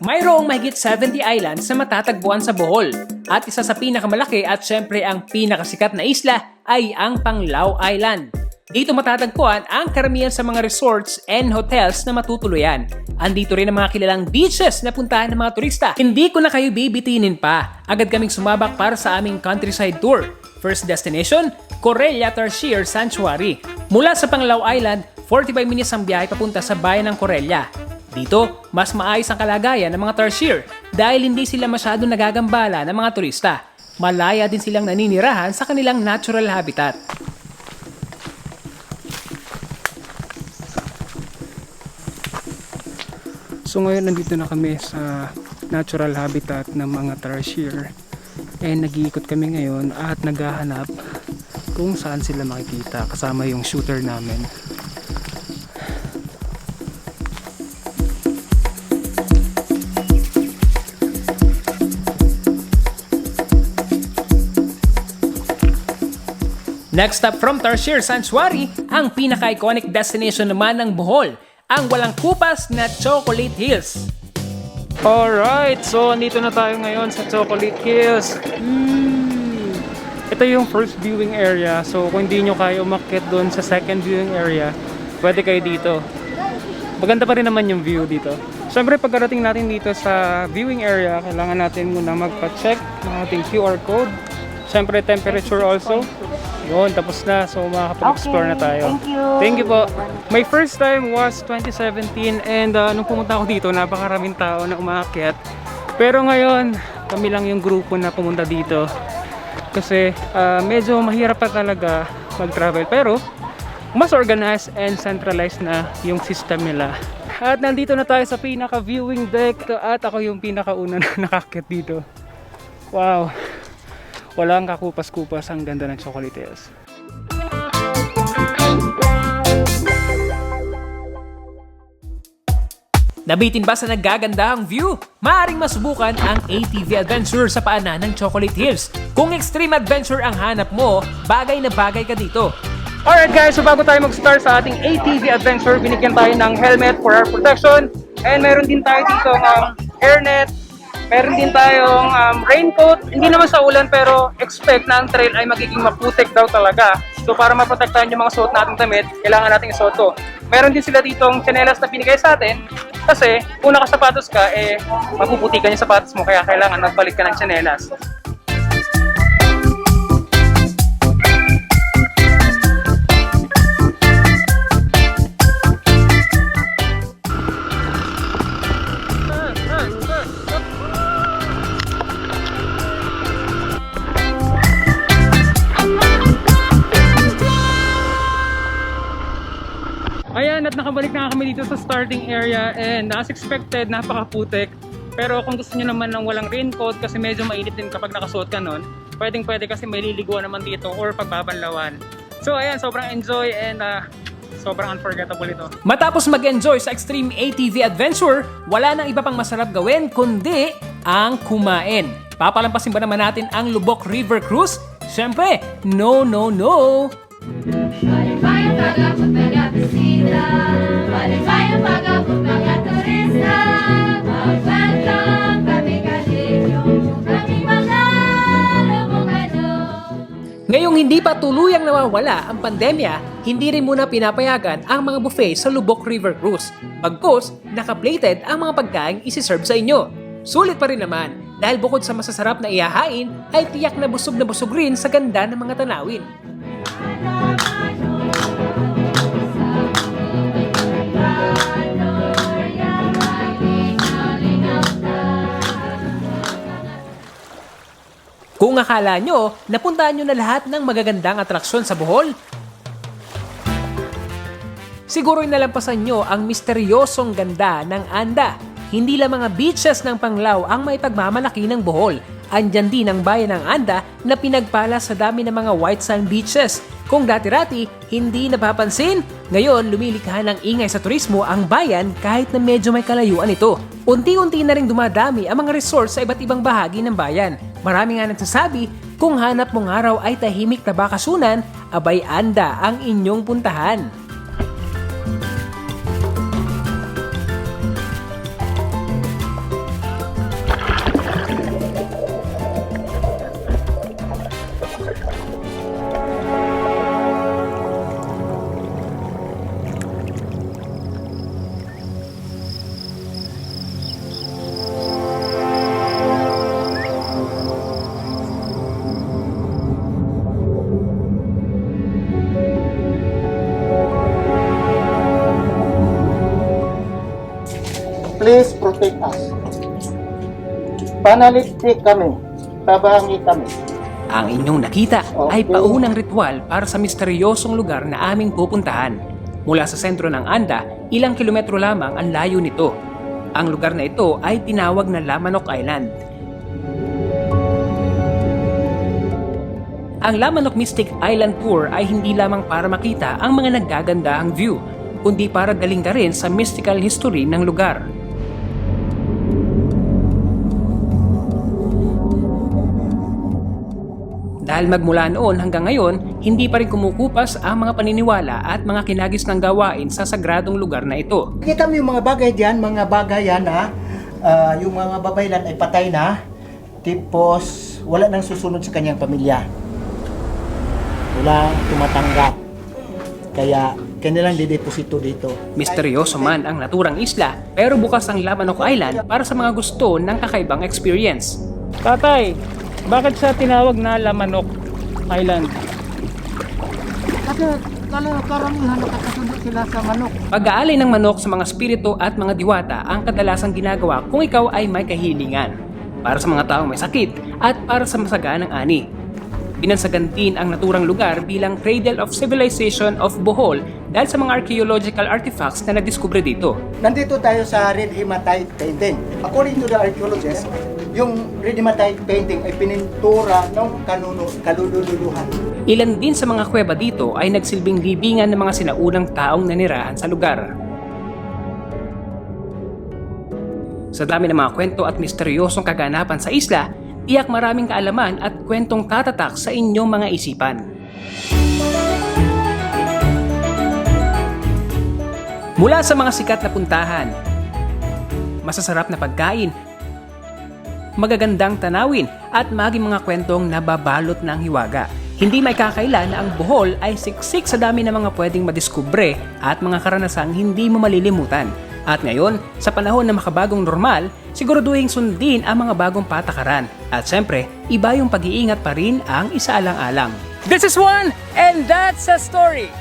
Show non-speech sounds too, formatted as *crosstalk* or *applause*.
Mayroong mahigit 70 islands na matatagpuan sa Bohol. At isa sa pinakamalaki at syempre ang pinakasikat na isla ay ang Panglao Island. Dito matatagpuan ang karamihan sa mga resorts and hotels na matutuluyan. Andito rin ang mga kilalang beaches na puntahan ng mga turista. Hindi ko na kayo bibitinin pa. Agad kaming sumabak para sa aming countryside tour. First destination, Corella Tarsier Sanctuary. Mula sa Panglao Island, 45 minutes ang biyahe papunta sa bayan ng Corella. Dito, mas maayos ang kalagayan ng mga Tarsier dahil hindi sila masyado nagagambala ng mga turista. Malaya din silang naninirahan sa kanilang natural habitat. So ngayon nandito na kami sa natural habitat ng mga tarsier. And nag-iikot kami ngayon at naghahanap kung saan sila makikita kasama yung shooter namin. Next up from Tarsier Sanctuary, ang pinaka-iconic destination naman ng Bohol, ang walang kupas na Chocolate Hills. Alright, so andito na tayo ngayon sa Chocolate Hills. Mm. Ito yung first viewing area. So kung hindi nyo kaya umakyat doon sa second viewing area, pwede kayo dito. Maganda pa rin naman yung view dito. Siyempre pagkarating natin dito sa viewing area, kailangan natin muna magpa-check ng ating QR code. Siyempre temperature also. Yun, tapos na. So makakapag-explore na tayo. Thank you. Thank you po. My first time was 2017 and uh, nung pumunta ako dito, napakaraming tao na umaakyat. Pero ngayon, kami lang yung grupo na pumunta dito. Kasi uh, medyo mahirap pa talaga mag-travel. Pero mas organized and centralized na yung system nila. At nandito na tayo sa pinaka-viewing deck at ako yung pinakauna na *laughs* nakakit dito. Wow! Walang kakupas-kupas ang ganda ng Chocolate Hills. Nabitin ba sa nagagandahang view? Maaring masubukan ang ATV Adventure sa paanan ng Chocolate Hills. Kung extreme adventure ang hanap mo, bagay na bagay ka dito. Alright guys, so bago tayo mag-start sa ating ATV adventure, binigyan tayo ng helmet for our protection. And meron din tayo dito ng hairnet. Meron din tayong um, raincoat. Hindi naman sa ulan pero expect na ang trail ay magiging maputik daw talaga. So para maprotektahan yung mga suot nating damit, kailangan nating isuot to. Meron din sila ditong tsinelas na binigay sa atin. Kasi kung nakasapatos ka, eh mapuputikan yung sapatos mo kaya kailangan magpalit ka ng tsinelas. Nakabalik na kami dito sa starting area and as expected, napakaputik. Pero kung gusto niyo naman ng walang raincoat kasi medyo mainit din kapag nakasuot ka nun, pwedeng pwede kasi may liliguan naman dito or pagbabanlawan. So ayan, sobrang enjoy and uh, sobrang unforgettable ito. Matapos mag-enjoy sa extreme ATV adventure, wala nang iba pang masarap gawin kundi ang kumain. Papalampasin ba naman natin ang Lubok River Cruise? Siyempre, no, no, no! Pag-abot mga bisita Maligayang pag-abot mga turista Mag-welcome kami kaninyo Kaming mga lumukado Ngayong hindi pa tuluyang nawawala ang pandemya, hindi rin muna pinapayagan ang mga buffet sa Lubok River Cruise. Pagkos, naka-plated ang mga pagkain isi-serve sa inyo. Sulit pa rin naman dahil bukod sa masasarap na ihahain, ay tiyak na busog na busog rin sa ganda ng mga tanawin. Kung akala nyo, napuntahan nyo na lahat ng magagandang atraksyon sa Bohol, Siguro'y nalampasan nyo ang misteryosong ganda ng Anda. Hindi lang mga beaches ng Panglao ang may pagmamalaki ng Bohol. Andyan din ang bayan ng Anda na pinagpala sa dami ng mga white sand beaches. Kung dati-rati, hindi napapansin, ngayon lumilikha ng ingay sa turismo ang bayan kahit na medyo may kalayuan ito. Unti-unti na rin dumadami ang mga resort sa iba't ibang bahagi ng bayan. Marami nga nagsasabi, kung hanap mong araw ay tahimik na bakasunan, abay Anda ang inyong puntahan. Protect us. Panalitpik kami, tabangi kami. Ang inyong nakita ay Okay. paunang ritual para sa misteryosong lugar na aming pupuntahan. Mula sa sentro ng Anda, ilang kilometro lamang ang layo nito. Ang lugar na ito ay tinawag na Lamanok Island. Ang Lamanok Mystic Island Tour ay hindi lamang para makita ang mga naggagandahang view, kundi para galing ka rin sa mystical history ng lugar. Dahil magmula noon hanggang ngayon, hindi pa rin kumukupas ang mga paniniwala at mga kinagis ng gawain sa sagradong lugar na ito. Kita mo yung mga bagay diyan, mga bagay yan na ah, yung mga babaylan ay patay na, tipos wala nang susunod sa kanyang pamilya. Wala tumatanggap. Kaya kanilang dideposito dito. Misteryoso man ang naturang isla, pero bukas ang Lamanok Island para sa mga gusto ng kakaibang experience. Tatay, bakit siya tinawag na Lamanok Island? Kasi karamihan nakakasunod sila sa manok. Pag-aalay ng manok sa mga spirito at mga diwata ang kadalasang ginagawa kung ikaw ay may kahilingan. Para sa mga taong may sakit at para sa masaganang ani. Binansagan din ang naturang lugar bilang Cradle of Civilization of Bohol dahil sa mga archaeological artifacts na nadiskubre dito. Nandito tayo sa red hematite painting. According to the archaeologists, yung red hematite painting ay pinintura ng kanuno, kalululuhan. Ilan din sa mga kuweba dito ay nagsilbing libingan ng mga sinaunang taong nanirahan sa lugar. Sa dami ng mga kwento at misteryosong kaganapan sa isla, tiyak maraming kaalaman at kwentong tatatak sa inyong mga isipan. Mula sa mga sikat na puntahan, masasarap na pagkain, magagandang tanawin at maging mga kwentong nababalot ng hiwaga. Hindi may kakaila na ang Bohol ay siksik sa dami ng mga pwedeng madiskubre at mga karanasang hindi mo malilimutan. At ngayon, sa panahon na makabagong normal, siguraduhin sundin ang mga bagong patakaran. At syempre, iba yung pag-iingat pa rin ang isaalang-alang. This is one, and that's a story!